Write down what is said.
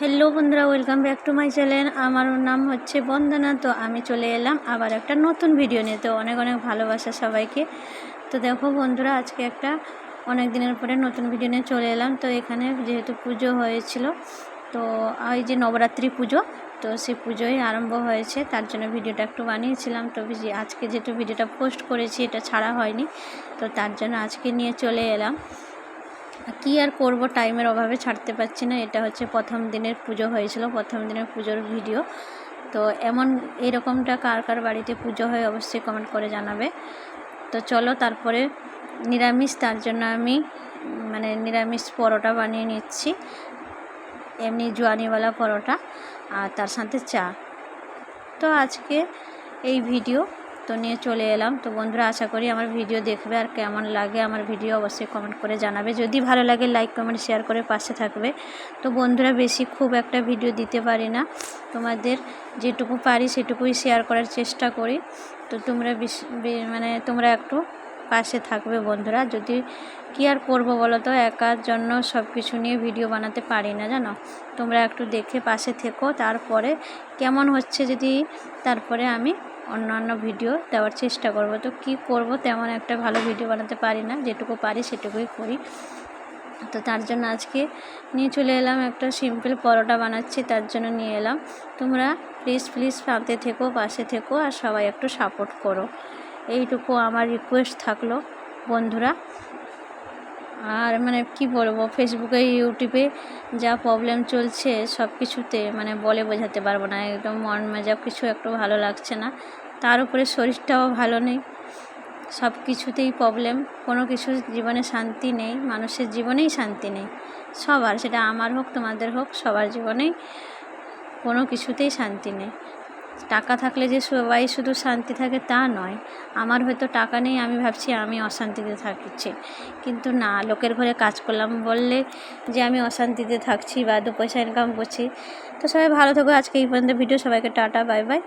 Hello বন্ধুরা welcome back to my channel আমার নাম হচ্ছে বন্দনা। তো আমি চলে এলাম আবার একটা নতুন ভিডিও নিয়ে। তো অনেক অনেক ভালোবাসা সবাইকে। তো দেখো বন্ধুরা, আজকে একটা অনেক দিনের পরে নতুন ভিডিও নিয়ে চলে এলাম। তো এখানে যেহেতু পুজো হয়েছিল, তো ওই যে নবরাত্রি পুজো, তো সেই পুজোই আরম্ভ হয়েছে। তার জন্য ভিডিওটা একটু বানিয়েছিলাম। তো আজকে যেহেতু ভিডিওটা পোস্ট করেছি, এটা ছাড়া হয়নি। তো তার জন্য আজকে নিয়ে চলে এলাম। কি আর করব? টাইমের অভাবে ছাড়তে পারছি না। এটা হচ্ছে প্রথম দিনের পুজো হয়েছিল, প্রথম দিনের পুজোর ভিডিও তো এমন এরকমটা কার কার বাড়িতে পুজো হয় অবশ্যই কমেন্ট করে জানাবে। তো চলো তারপরে নিরামিষ, তার জন্য আমি মানে নিরামিষ পরোটা বানিয়ে নিচ্ছি। এমনি জোয়ানিওয়ালা পরোটা আর তার সাথে চা। তো আজকে এই ভিডিও তো নিয়ে চলে এলাম। তো বন্ধুরা, আশা করি আমার ভিডিও দেখবে আর কেমন লাগে আমার ভিডিও অবশ্যই কমেন্ট করে জানাবে। যদি ভালো লাগে লাইক কমেন্ট শেয়ার করে পাশে থাকবে। তো বন্ধুরা, বেশি খুব একটা ভিডিও দিতে পারি না। তোমাদের যেটুকু পারি সেটুকুই শেয়ার করার চেষ্টা করি। তো তোমরা মানে তোমরা একটু পাশে থাকবে বন্ধুরা। যদি কি আর করব বলো তো? একার জন্য সব কিছু নিয়ে ভিডিও বানাতে পারি না, জানো? তোমরা একটু দেখে পাশে থেকো। তারপরে কেমন হচ্ছে যদি তারপরে আমি অন্যান্য ভিডিও দেওয়ার চেষ্টা করব। তো কি করব তেমন একটা ভালো ভিডিও বানাতে পারি না, যেটুকু পারি সেটুকুই করি। তো তার জন্য আজকে নিয়ে চলে এলাম একটা সিম্পল পরোটা বানাচ্ছি, তার জন্য নিয়ে এলাম। তোমরা প্লিজ প্লিজ পাতে থেকো, পাশে থেকো আর সবাই একটু সাপোর্ট করো। এইটুকু আমার রিকোয়েস্ট থাকল। বন্ধুরা আর মানে কি বলব ফেসবুকে ইউটিউবে যা প্রবলেম চলছে সব কিছুতে মানে বলে বোঝাতে পারব না। একদম মন মেজাব কিছু একটু ভালো লাগছে না। তার উপরে শরীরটাও ভালো নেই। সব কিছুতেই প্রবলেম কোনো কিছু জীবনে শান্তি নেই। মানুষের জীবনেই শান্তি নেই। সবার, সেটা আমার হোক, তোমাদের হোক, সবার জীবনেই কোনো কিছুতেই শান্তি নেই। টাকা থাকলে যে সবাই শুধু শান্তি থাকে তা নয়, আমার হয়তো টাকা নেই, আমি ভাবছি আমি অশান্তিতে থাকছি। কিন্তু না, লোকের ঘরে কাজ করলাম বললে যে আমি অশান্তিতে থাকছি বা দু পয়সা ইনকাম করছি। তো সবাই ভালো থাকো, আজকে এই পর্যন্ত, ভিডিও সবাইকে টাটা, বাই বাই।